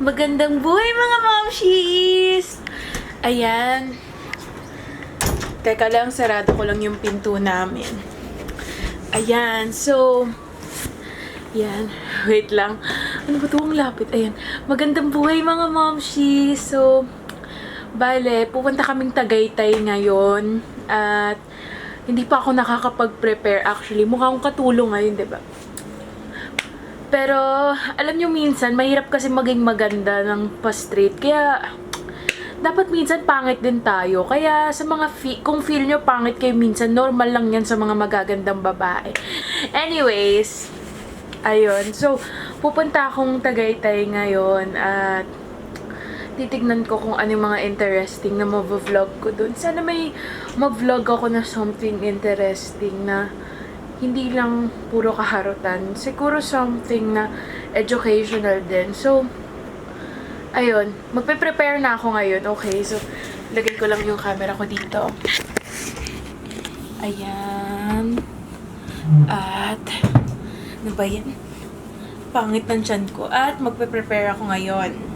Magandang buhay mga momshies! Ayan. Teka lang, sarado ko lang yung pinto namin. Ayan, so... Yan, wait lang. Ano ba ito ang lapit? Ayan. Magandang buhay mga momshies! So, bale, pupunta kaming Tagaytay ngayon. At hindi pa ako nakakapag-prepare actually. Mukha akong katulong ngayon, di ba? Pero, alam nyo minsan, mahirap kasi maging maganda ng pa-straight. Kaya, dapat minsan pangit din tayo. Kaya, sa mga, fi- kung feel nyo pangit kayo minsan, normal lang yan sa mga magagandang babae. Anyways, ayun. So, pupunta akong Tagaytay ngayon at titignan ko kung ano yung mga interesting na ma-vlog ko dun. Sana may ma-vlog ako na something interesting na hindi lang puro kaharutan. Siguro something na educational din. So, ayun. Magpe-prepare na ako ngayon. Okay, so, lagay ko lang yung camera ko dito. Ayan. At, ano ba yan? Pangit ng tiyan ko. At, magpe-prepare ako ngayon.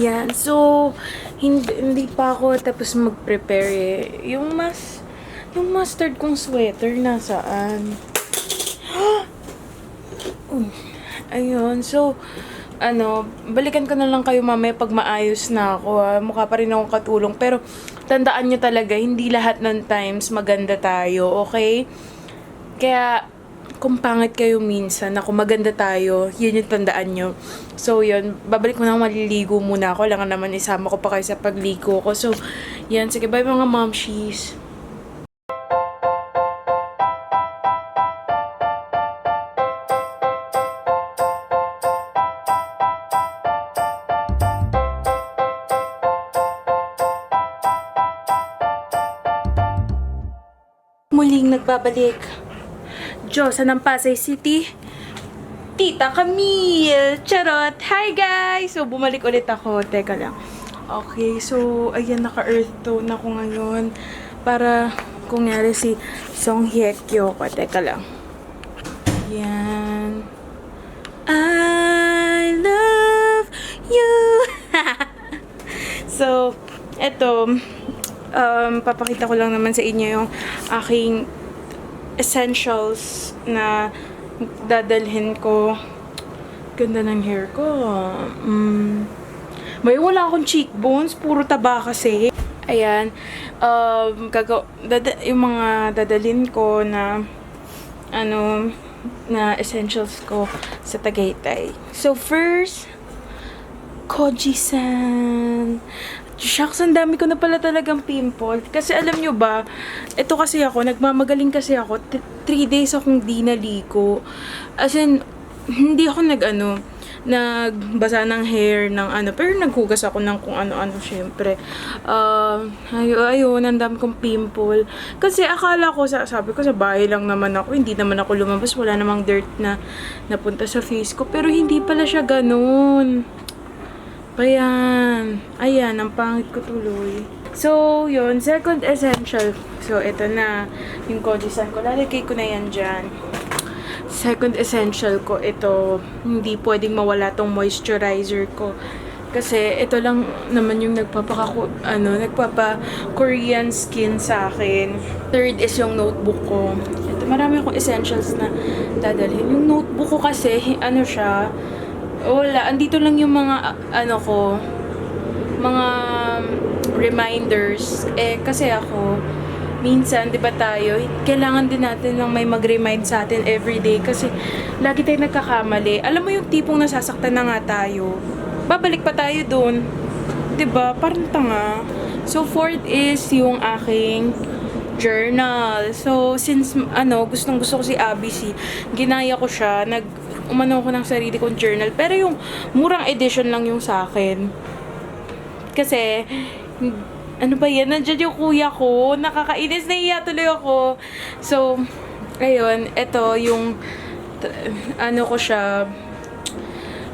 Ayan. So, hindi, hindi pa ako tapos mag-prepare eh. Yung mas, yung mustard kong sweater nasaan? Ayun. So, ano, balikan ko na lang kayo mamaya pag maayos na ako ha. Mukha pa rin akong katulong. Pero, tandaan nyo talaga, hindi lahat ng times maganda tayo, okay? Kaya, kung pangit kayo minsan, ako maganda tayo, yun yung tandaan nyo. So, yun, babalik ko na maliligo muna ako. Lang naman isama ko pa kayo sa pagligo ko. So, yan, sige, bye mga momshies. Muling nagbabalik. Diyosa ng Pasay City, Tita Camille! Charot! Hi guys! So, bumalik ulit ako. Teka lang. Okay, so, ayan, naka-earth tone ako ngayon. Para, kung ngari si Song Hye Kyo ko. Teka lang. Yan. I love you! so, eto, um, papakita ko lang naman sa inyo yung aking essentials na dadalhin ko. Ganda ng hair ko. Mm. May wala akong cheekbones. Puro taba kasi. Ayan. Um, gaga- dada- yung mga dadalhin ko na ano na essentials ko sa Tagaytay. So first, Koji-san. Shucks, ang dami ko na pala talagang pimple. Kasi alam nyo ba, ito kasi ako, nagmamagaling kasi ako, 3 days akong di naligo. As in, hindi ako nag ano, nagbasa ng hair, ng ano, pero naghugas ako ng kung ano-ano, syempre. Uh, ayo, ayun, ang dami kong pimple. Kasi akala ko, sa, sabi ko, sa bahay lang naman ako, hindi naman ako lumabas, wala namang dirt na napunta sa face ko. Pero hindi pala siya ganun. Ayan. Ayan, ang pangit ko tuloy. So, yun. Second essential. So, ito na. Yung Koji-san ko. Lalagay ko na yan dyan. Second essential ko, ito. Hindi pwedeng mawala tong moisturizer ko. Kasi, ito lang naman yung nagpapaka, ano, nagpapa Korean skin sa akin. Third is yung notebook ko. Ito, marami akong essentials na dadalhin. Yung notebook ko kasi, ano siya, wala, andito lang yung mga, ano ko, mga reminders. Eh, kasi ako, minsan, di ba tayo, kailangan din natin ng may mag-remind sa atin everyday kasi lagi tayo nagkakamali. Alam mo yung tipong nasasaktan na nga tayo, babalik pa tayo dun. Di ba? Parang tanga. So, fourth is yung aking journal. So, since, ano, gustong gusto ko si ABC, ginaya ko siya, nag, umano ko ng sarili kong journal. Pero yung murang edition lang yung sa akin. Kasi, ano ba yan? Nandiyan yung kuya ko. Nakakainis na iya tuloy ako. So, ayun. Ito yung, ano ko siya,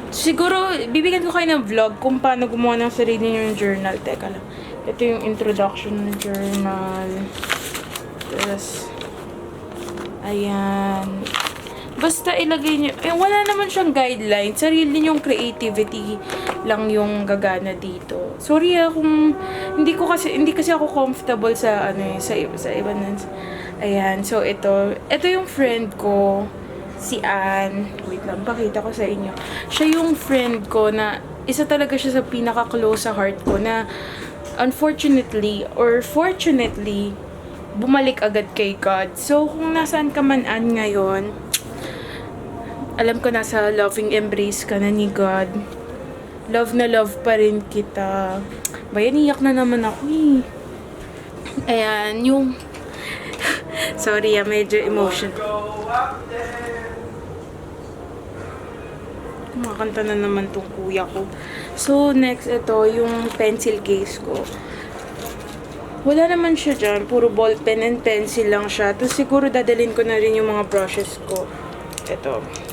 Siguro, bibigyan ko kayo ng vlog kung paano gumawa ng sarili niyo yung journal. Teka lang. Ito yung introduction ng journal. Tapos, ayan. Basta ilagay niyo, eh, wala naman siyang guideline. Sarili niyong creativity lang yung gagana dito. Sorry ah, kung hindi ko kasi hindi kasi ako comfortable sa ano eh, sa sa iba nun. Ayan, so ito, ito yung friend ko si Ann. Wait lang, pakita ko sa inyo. Siya yung friend ko na isa talaga siya sa pinaka-close sa heart ko na unfortunately or fortunately bumalik agad kay God. So, kung nasaan ka man Ann ngayon, alam ko nasa loving embrace ka na ni God. Love na love pa rin kita. Bayan, iyak na naman ako eh. Ayan, yung... Sorry ah, medyo emotion. Kumakanta na naman tong kuya ko. So, next, ito, yung pencil case ko. Wala naman siya dyan. Puro ball pen and pencil lang siya. Tapos siguro dadalhin ko na rin yung mga brushes ko. Ito.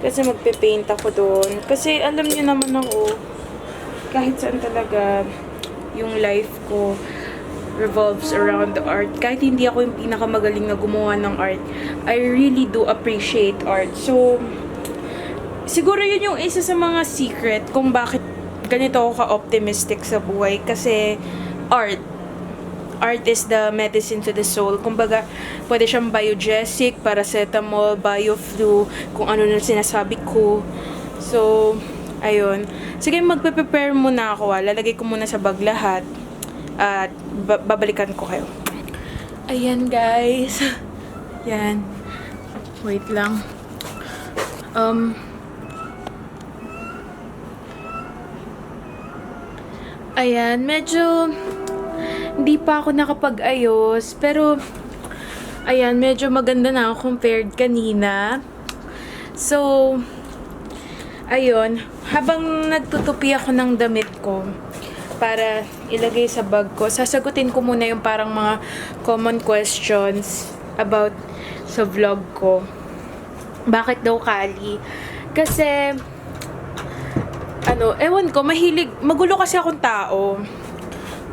Kasi magpe-paint ako doon. Kasi alam niyo naman ako, kahit saan talaga yung life ko revolves around the art. Kahit hindi ako yung pinakamagaling na gumawa ng art, I really do appreciate art. So, siguro yun yung isa sa mga secret kung bakit ganito ako ka-optimistic sa buhay. Kasi art, art is the medicine to the soul. Kumbaga, pwede siyang biogesic, paracetamol, bioflu, kung ano na sinasabi ko. So, ayun. Sige, magpe-prepare muna ako. Ah. Lalagay ko muna sa bag lahat. At ba- babalikan ko kayo. Ayan, guys. Yan. Wait lang. Um, Ayan, medyo hindi pa ako nakapag-ayos, pero ayan, medyo maganda na ako compared kanina. So, ayun, habang nagtutupi ako ng damit ko para ilagay sa bag ko, sasagutin ko muna yung parang mga common questions about sa vlog ko. Bakit daw Kali? Kasi, ano, ewan ko, mahilig, magulo kasi akong tao.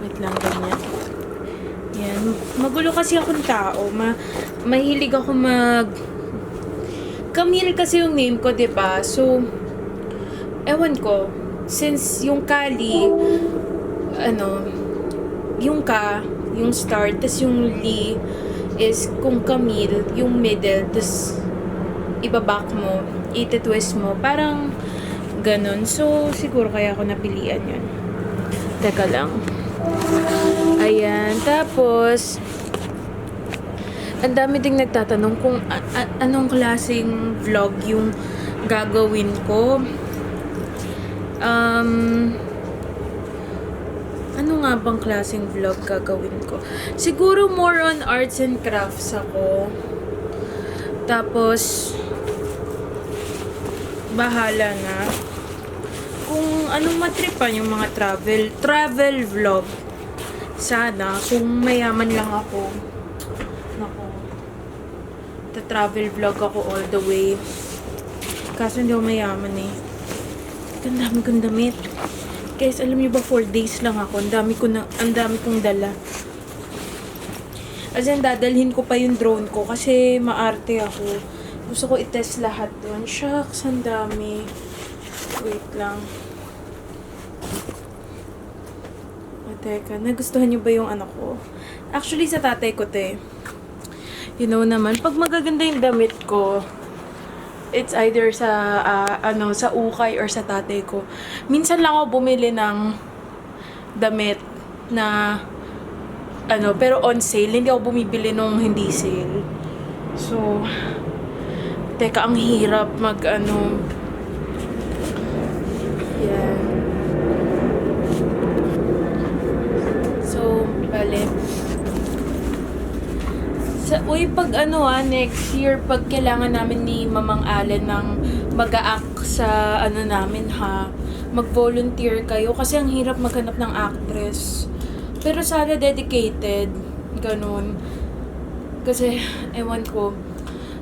Wait lang, ganyan. Yan. Magulo kasi akong tao. Ma mahilig ako mag... Camille kasi yung name ko, ba So, ewan ko. Since yung Kali, ano, yung ka, yung start, tas yung li is kung Camille, yung middle, tas ibaback mo, iti-twist mo. Parang ganun. So, siguro kaya ako napilian yun. Teka lang. Ayan. Tapos, ang dami ding nagtatanong kung anong klaseng vlog yung gagawin ko. Um, ano nga bang klaseng vlog gagawin ko? Siguro more on arts and crafts ako. Tapos, bahala na. Kung anong matripan yung mga travel, travel vlog. Sana, kung mayaman lang ako. Nako. Ta-travel vlog ako all the way. Kaso hindi ako mayaman eh. Ang dami kong damit. Guys, alam niyo ba 4 days lang ako. Ang dami ko na, ang dami kong dala. As in, dadalhin ko pa yung drone ko kasi maarte ako. Gusto ko i-test lahat doon. Shucks, ang dami. Wait lang. O, teka. Nagustuhan niyo ba yung ano ko? Actually, sa tatay ko, te. You know naman, pag magaganda yung damit ko, it's either sa, ah, ano, sa ukay or sa tatay ko. Minsan lang ako bumili ng damit na ano, pero on sale. Hindi ako bumibili nung hindi sale. So, teka, ang hirap mag, ano, yan. So, bale. Sa, uy, pag ano ah, next year, pag kailangan namin ni Mamang Allen ng mag-a-act sa ano namin ha, mag-volunteer kayo kasi ang hirap maghanap ng actress. Pero sana dedicated, ganun. Kasi, ewan ko,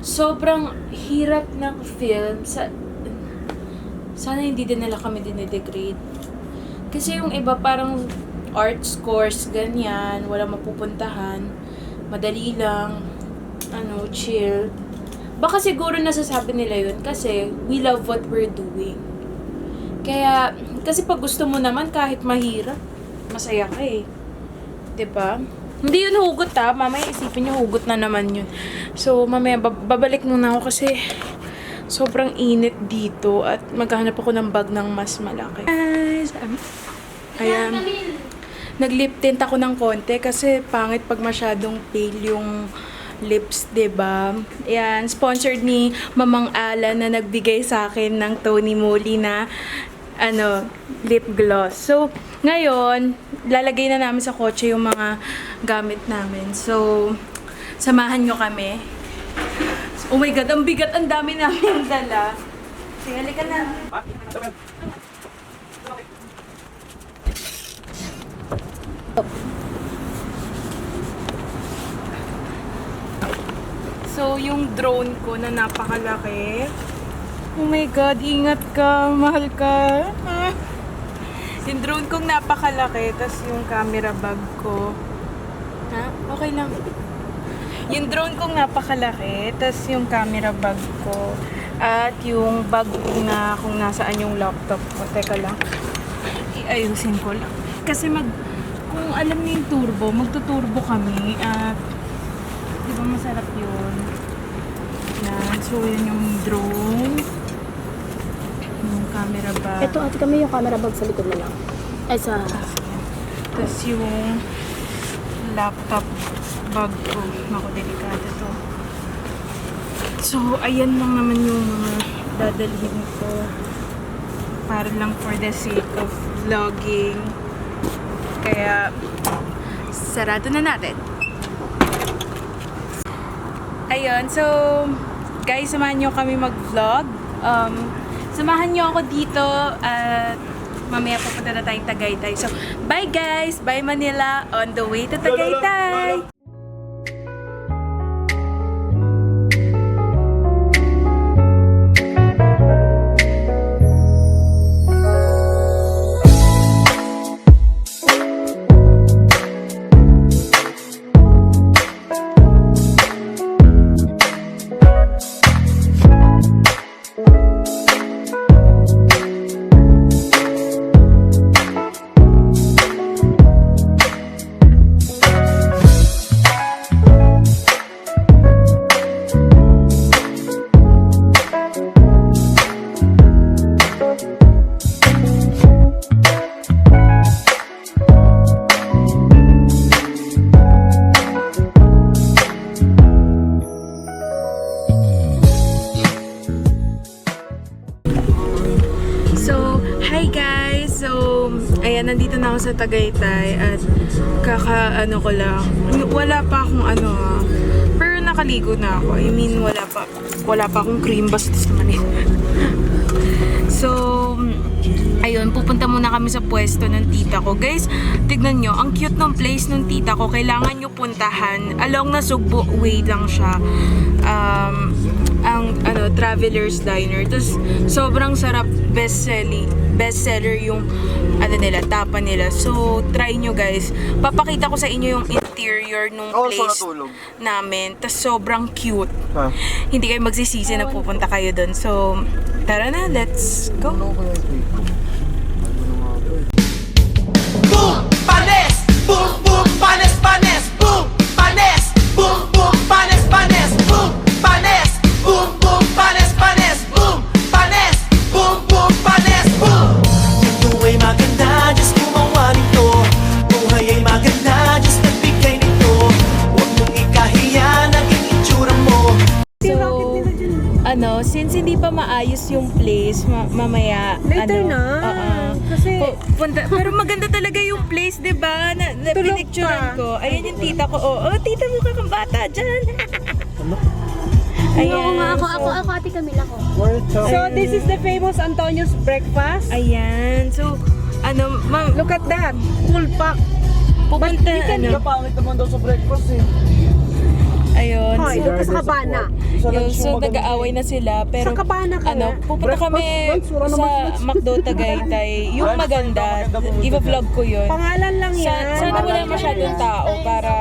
sobrang hirap ng film sa sana hindi din nila kami dinedegrade. Kasi yung iba parang arts course, ganyan, wala mapupuntahan, madali lang, ano, chill. Baka siguro nasasabi nila yun kasi we love what we're doing. Kaya, kasi pag gusto mo naman kahit mahirap, masaya ka eh. ba? Hindi yun hugot ha. Mamaya isipin niyo hugot na naman yun. So, mamaya bab- babalik muna ako kasi sobrang init dito at maghahanap ako ng bag ng mas malaki. Guys, um, ayan. Nag-lip tint ako ng konti kasi pangit pag masyadong pale yung lips, ba? Ayan, sponsored ni Mamang Ala na nagbigay sa akin ng Tony Moly na ano, lip gloss. So, ngayon, lalagay na namin sa kotse yung mga gamit namin. So, samahan nyo kami. Oh my God, ang bigat, ang dami namin dala. Sige, halika na. So, yung drone ko na napakalaki. Oh my God, ingat ka, mahal ka. Yung drone kong napakalaki, tas yung camera bag ko. Ha? Okay lang. Yung drone kong napakalaki, tas yung camera bag ko. At yung bag na kung nasaan yung laptop ko. Teka lang. Iayusin ko lang. Kasi mag... Kung alam niyo yung turbo, magtuturbo kami. At... Di ba masarap yun? Yan. So, yun yung drone. Yung camera bag. Ito ate kami yung camera bag sa likod na lang. Ay sa... Tapos yung laptop bag ko. Naku, delikado to. So, ayan lang naman yung mga dadalhin ko. Para lang for the sake of vlogging. Kaya, sarado na natin. Ayun, so, guys, samahan nyo kami mag-vlog. Um, samahan nyo ako dito at mamaya pupunta na tayong Tagaytay. So, bye guys! Bye Manila! On the way to Tagaytay! Ako sa Tagaytay at kaka, ano ko lang, wala pa akong ano ah, pero nakaligo na ako. I mean, wala pa, wala pa akong cream bastos naman eh. So, ayun, pupunta muna kami sa pwesto ng tita ko. Guys, tignan nyo, ang cute ng place ng tita ko. Kailangan nyo puntahan. Along na Sugbo way lang siya. Um, ang ano, Traveler's Diner. Tapos, sobrang sarap, best-selling, best-seller yung ano nila, tapa nila. So, try nyo guys. Papakita ko sa inyo yung interior nung Oo, place so natulog. namin. Tapos, sobrang cute Ha? hindi kayo magsisisi na pupunta kayo doon. So, tara na, let's go. Pinicturean ko. Ayan yung tita ko. Oo, oh, tita mo kang bata dyan. Ayan. Oo nga, ako, ako, ako, ate Camila ko. So this is the famous Antonio's breakfast. Ayan. So, ano, ma'am, Look at that. Full pack. pupunta, ano, pangit naman daw sa breakfast eh. Ayun. Hoy, so, doon ka sa kabana. Yun, so nag-aaway na sila. Pero, Sa kabana ka ano, na. pupunta kami sa McDo Tagaytay. Yung maganda, i-vlog ko yun. Pangalan lang Sa, yan. sana wala masyadong tao para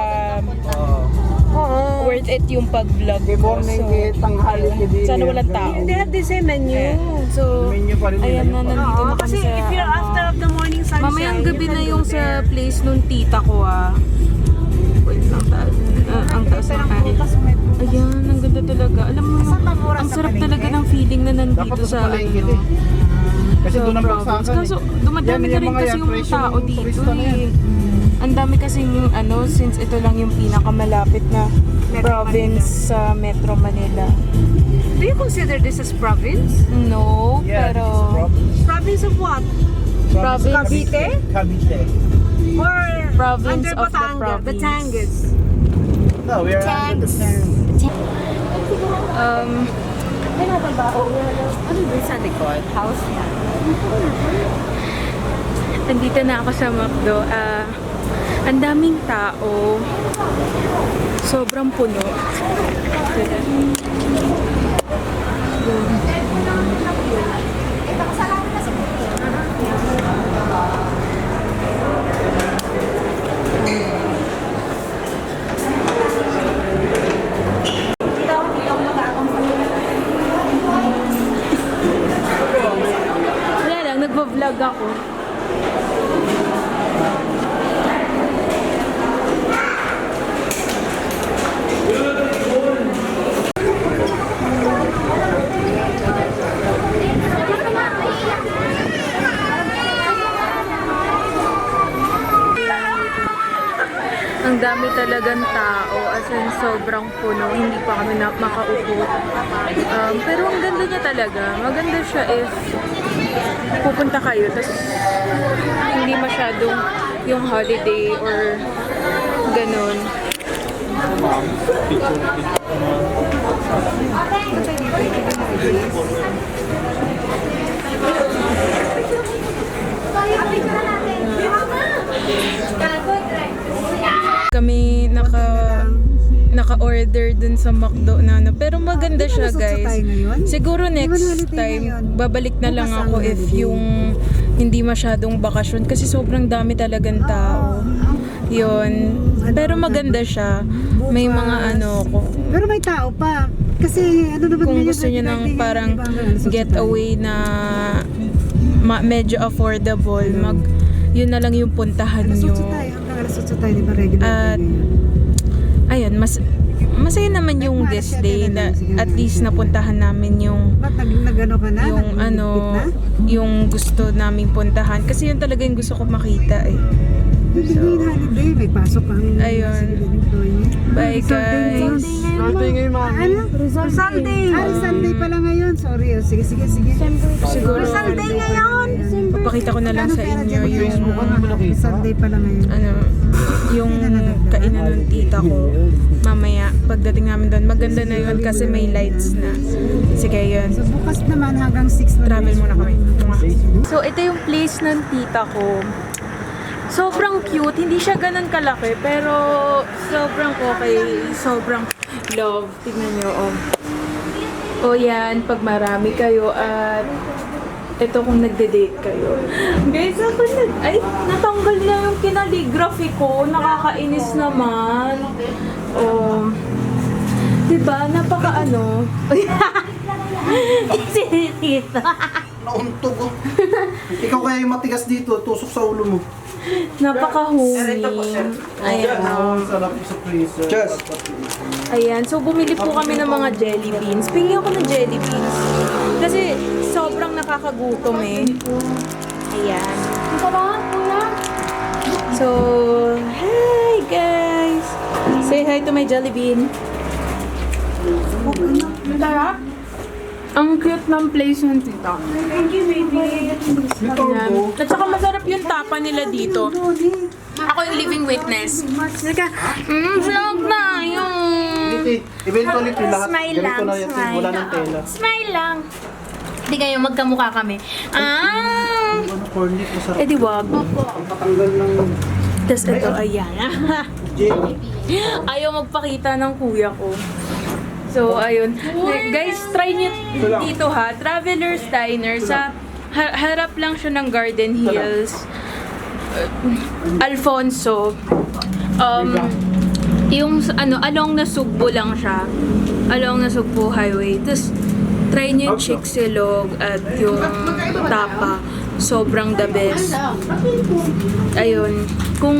Oo. worth it yung pag-vlog ko. morning, So, eh, tanghali, ayun. hindi- Sana walang tao. They have the same menu. So, Menu pa rin nila ayan na, yun. nandito Oo, na kami kasi sa, if you're ano, after of the morning sunshine, Mamayang gabi na yung sa place nung tita ko ah. Taas. ah, ang taas ng kain. Ayan, ang ganda talaga. Alam mo, ang sarap talaga ng feeling na nandito sa ano. Kasi doon ang province. bagsakan Kaso eh. dumadami na yung rin mga kasi yung tao dito eh. Ang dami kasi yung ano, since ito lang yung pinakamalapit na province sa Metro Manila. Do you consider this as province? No, Yeah, pero... this is province. Province of what? Province. Cavite? Cavite. Or Province under of the Batanga, province. Batangas? No, we are under the same. Um, Ano ba sa likod? House niya. Andito na ako sa McDo. Ah, ang daming tao. Sobrang puno. Wala lang, nagvo-vlog ako. Ang dami talagang tao, as in sobrang puno, hindi pa kami na makaupo. Um, pero ang ganda niya talaga. Maganda siya if pupunta kayo, tapos hindi masyadong yung holiday or ganun. Kami naka naka-order dun sa McDo na ano. Pero maganda siya, guys. Siguro next time, babalik na lang ako if yung hindi masyadong bakasyon kasi sobrang dami talagang tao. Yun. Pero maganda siya. May mga ano ko. Pero may tao pa. Kasi ano naman Kung gusto niyo ng parang alas getaway na ma- medyo affordable, mag yun na lang yung puntahan Alas nyo. 8 tayo. Hanggang alas 8 tayo, di ba? Regular At. Ayun, mas masaya naman yung this day na ano, at least napuntahan namin yung Ba't nag, nag-ano ka na? yung Nag- ano na? yung gusto naming puntahan kasi yun talaga yung gusto ko makita eh. Hindi so, holiday. May pasok kami. Ayun. Bye guys. Birthday ngayon, ma'am. Ano? Sunday. Ah, Sunday pala ngayon. Sorry. Oh. Sige, sige, sige. Siguro Sunday ngayon. papakita ko na lang sa inyo yung Sunday pala ngayon. ano yung kainan ng tita ko mamaya pagdating namin doon maganda na yun kasi may lights na sige yun So bukas naman hanggang 6 na travel muna kami so ito yung place ng tita ko sobrang cute hindi siya ganun kalaki pero sobrang okay sobrang love tignan nyo oh o yan pag marami kayo at ito kung nagde-date kayo. Guys, ako nag... Ay, natanggal na yung kinaligraphy ko. Nakakainis naman. Oh. Diba? Napaka ano. si Tita. Nauntog ko. Ikaw kaya yung matigas dito, tusok sa ulo mo. Napaka-homey. Ayan. Ang sarap sa freezer. Cheers! Ayan. So, bumili po kami ng mga jelly beans. Pingi ako ng jelly beans. Kasi, sobrang nakakagutom eh. Ayan. So, hi guys! Say hi to my jelly bean. Ang cute ng place ng tita. Thank you, baby. At saka masarap yung tapa nila dito. Ako yung living witness. Saka, mmm, vlog na yun. Iti, eventually lahat Smile ganito lang, na smile. wala ng tela. Smile lang. Hindi kayo magkamukha kami. Ah! Ano, cornet, masarap. Eh di wag. Ang patanggal ng... Tapos ito, ayan. Ayaw magpakita ng kuya ko. So, ayun. Guys, try nyo dito ha. Traveler's Diner. Sa ha- harap lang siya ng Garden Hills. Uh, Alfonso. Um, yung s- ano, along na Sugbo lang siya. Along na Sugbo Highway. Tapos, try nyo yung Chicxulog at yung Tapa. Sobrang the best. Ayun. Kung,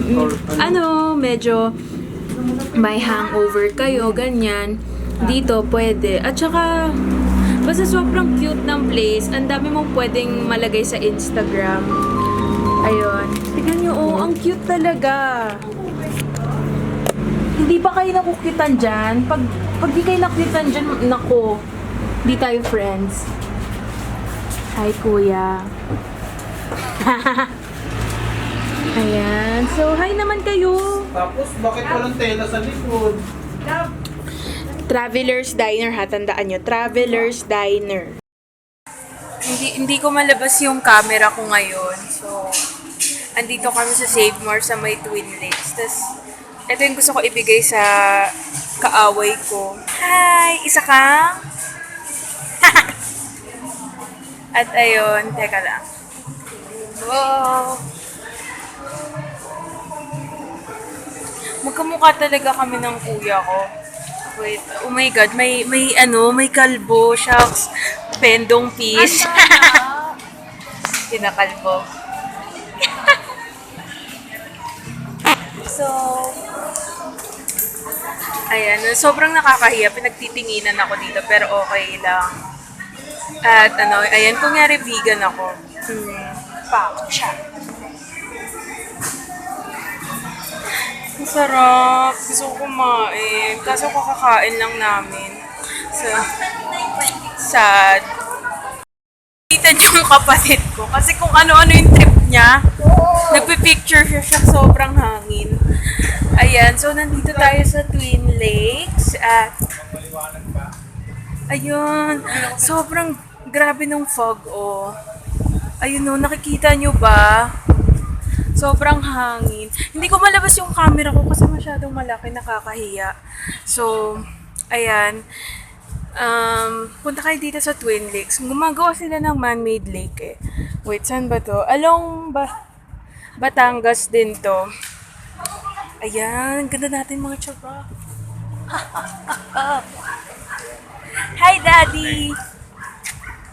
mm, ano, medyo may hangover kayo, ganyan, dito pwede. At saka, basta sobrang cute ng place. Ang dami mong pwedeng malagay sa Instagram. Ayun. Tignan nyo, oh, ang cute talaga. Hindi pa kayo nakukitan dyan? Pag, pag di kayo nakukitan dyan, nako, di tayo friends. Hi, kuya. Ayan. So, hi naman kayo. Tapos, bakit walang tela sa likod? Traveler's Diner ha, tandaan nyo. Traveler's Diner. Hindi, hindi ko malabas yung camera ko ngayon. So, andito kami sa Save More sa may Twin Lakes. Tapos, ito yung gusto ko ibigay sa kaaway ko. Hi! Isa kang? At ayun, teka lang. Wow! Magkamukha talaga kami ng kuya ko. Wait, oh my god, may may ano, may kalbo, shucks, pendong piece. Kinakalbo. so, ayan, sobrang nakakahiya, pinagtitinginan ako dito, pero okay lang. At ano, ayan, kunyari vegan ako. Hmm, pak, siya. Ang sarap. Gusto ko kumain. Kaso kakakain lang namin. So, sad. Kita niyo yung kapatid ko. Kasi kung ano-ano yung trip niya, nagpipicture siya siya sobrang hangin. Ayan, so nandito tayo sa Twin Lakes at ayun, sobrang grabe nung fog oh. Ayun oh, nakikita niyo ba? Sobrang hangin. Hindi ko malabas yung camera ko kasi masyadong malaki, nakakahiya. So, ayan. Um, punta kayo dito sa Twin Lakes. Gumagawa sila ng man-made lake eh. Wait, saan ba to? Along ba Batangas din to. Ayan, ganda natin mga tsaba. Hi, Daddy!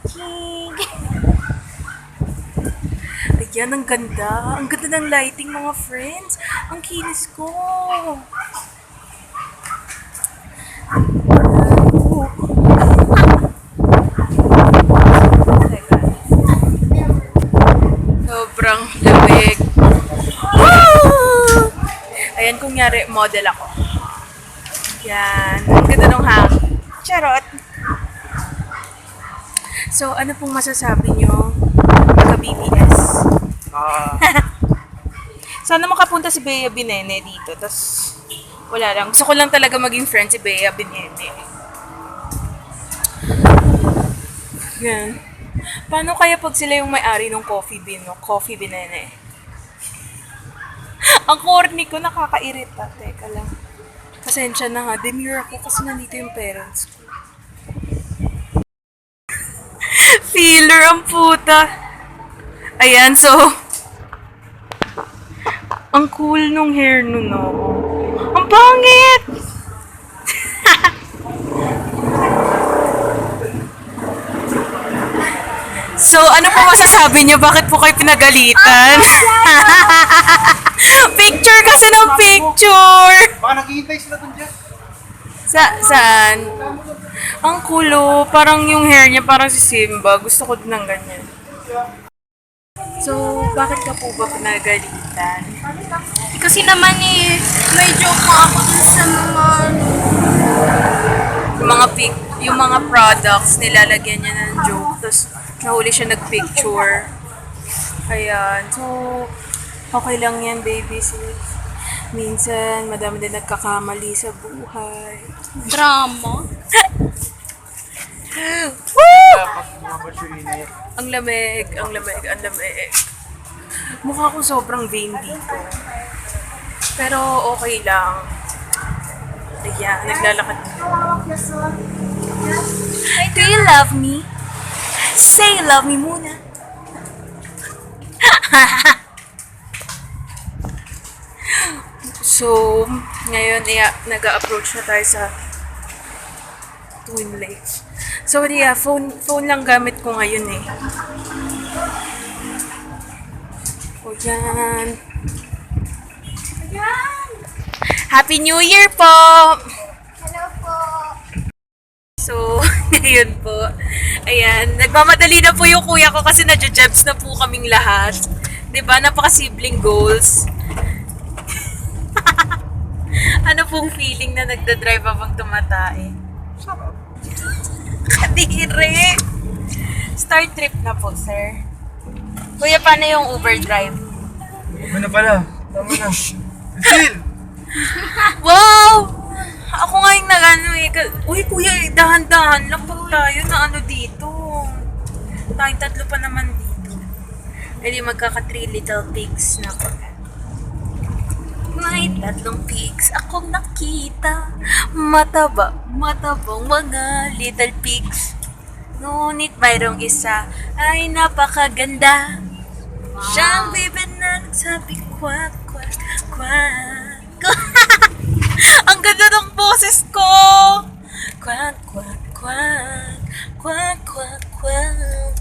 King! Ayan, ang ganda. Ang ganda ng lighting, mga friends. Ang kinis ko. Sobrang lamig. Ayan, kunyari, model ako. Yan. Ang ganda ng hangin. Charot! So, ano pong masasabi nyo ka-BBS? Ah, Sana makapunta si Bea Binene dito. Tapos, wala lang. Gusto ko lang talaga maging friend si Bea Binene. Yan. Paano kaya pag sila yung may-ari ng coffee bean, no? Coffee Binene? Ang corny ko, nakakairita. Teka lang. Pasensya na ha. Demure ako kasi nandito yung parents ko. Feeler ang puta. Ayan, so... Ang cool nung hair nun, no? Ang pangit! so, ano po masasabi niyo? Bakit po kayo pinagalitan? picture kasi ng picture! baka naghihintay sila dun dyan. Sa, saan? Ang kulo. Parang yung hair niya parang si Simba. Gusto ko din ng ganyan. So, bakit ka po ba pinagalitan? Kasi naman eh, may joke pa ako dun sa mga... Yung mga pic, yung mga products, nilalagyan niya ng joke. Tapos, nahuli siya nagpicture. Ayan. So, okay lang yan, baby sis. Minsan, madami din nagkakamali sa buhay. Drama. Woo! Ang lamig, ang lamig, ang lamig. Mukha ko sobrang vain dito. Pero okay lang. Ayan, naglalakad. Do you love me? Say you love me muna. So, ngayon, iya, nag-approach na tayo sa Twin Lakes. Sorry ah, phone, phone lang gamit ko ngayon eh. O yan. Happy New Year po! Hello po. So, ngayon po. Ayan, nagmamadali na po yung kuya ko kasi nadya-jebs na po kaming lahat. 'Di ba Napaka-sibling goals. ano pong feeling na nagda-drive habang tumatae? Sarap. Kadiri! Start trip na po, sir. Kuya, paano yung Uber drive? Ano pala? Tama na. Chill! Wow! Ako nga yung nag-ano eh. Uy, kuya, eh, dahan-dahan lang pag tayo na ano dito. Tayong tatlo pa naman dito. E di magkaka three little pigs na po. May tatlong pigs akong nakita. Mataba, matabang mga little pigs. Ngunit mayroong isa ay napakaganda. Siyang bibig na nagsabi, kwak, kwak, kwak. Ang ganda ng boses ko! Quack, quack, quack. Quack, quack, quack.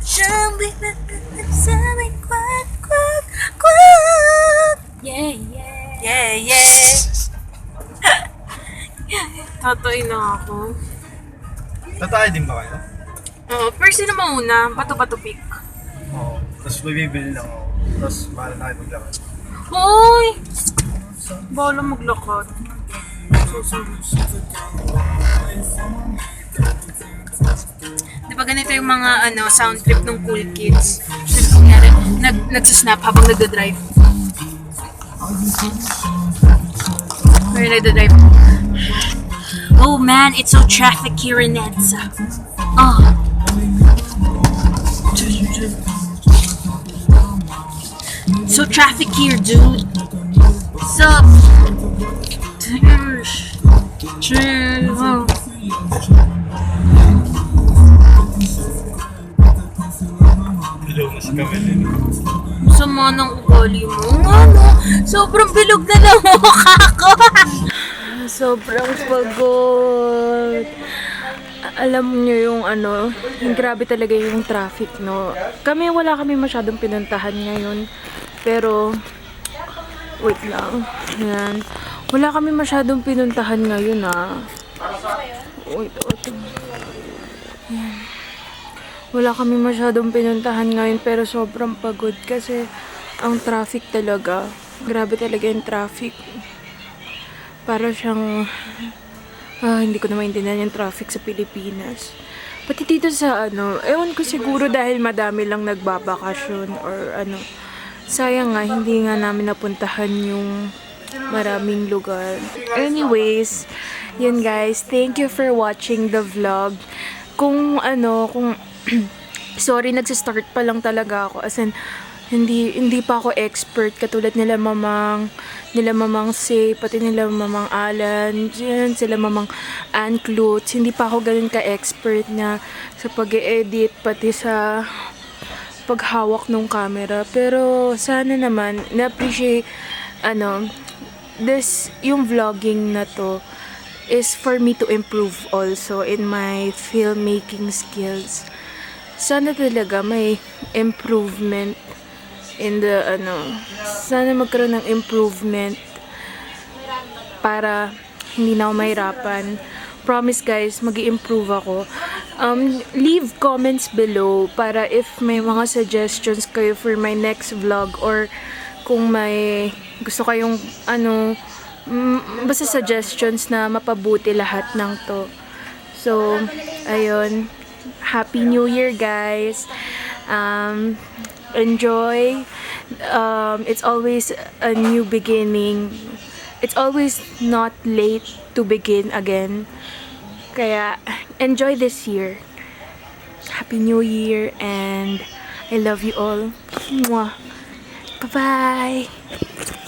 Siyang bigla na nagsabi, quack, quack, quack. Yeah, yeah. Yeah, yeah. Tatoy na ako. Tatay din ba kayo? Oo, first sino mauna? Bato-bato pick. Oo. Tapos may bibili lang ako. Tapos bahala na kayo maglakad. Hoy! Bala maglakad. Di ba ganito yung mga ano sound trip ng cool kids? Kunyari, nag, nagsasnap habang nagda-drive. Or nagda-drive. Oh man, it's so traffic here in Edsa. Oh. So traffic here, dude. Sup? Cheers. Cheers. Oh. Hello, ugali mo. Ano? Sobrang bilog na ng mukha ko. Sobrang pagod. Alam niyo yung ano, yung grabe talaga yung traffic, no? Kami, wala kami masyadong pinuntahan ngayon. Pero, wait lang. Yan. Wala kami masyadong pinuntahan ngayon, ah. Wait, wait. Yan. Wala kami masyadong pinuntahan ngayon pero sobrang pagod kasi ang traffic talaga. Grabe talaga yung traffic. Para siyang ah, hindi ko na maintindihan yung traffic sa Pilipinas. Pati dito sa ano, ewan ko siguro dahil madami lang nagbabakasyon or ano. Sayang nga, hindi nga namin napuntahan yung maraming lugar. Anyways, yun guys, thank you for watching the vlog. Kung ano, kung sorry, nagsa-start pa lang talaga ako. As in, hindi, hindi pa ako expert. Katulad nila mamang, nila mamang Say, pati nila mamang Alan, yan, sila mamang Ann Klutz. Hindi pa ako ganun ka-expert na sa pag edit pati sa paghawak ng camera. Pero, sana naman, na-appreciate, ano, this, yung vlogging na to, is for me to improve also in my filmmaking skills sana talaga may improvement in the ano sana magkaroon ng improvement para hindi na ako mahirapan. Promise guys mag improve ako. Um, leave comments below para if may mga suggestions kayo for my next vlog or kung may gusto kayong ano mm, basta suggestions na mapabuti lahat ng to. So ayun. Happy New Year, guys. Um, enjoy. Um, it's always a new beginning. It's always not late to begin again. Kaya, enjoy this year. Happy New Year and I love you all. Mwah. Bye-bye.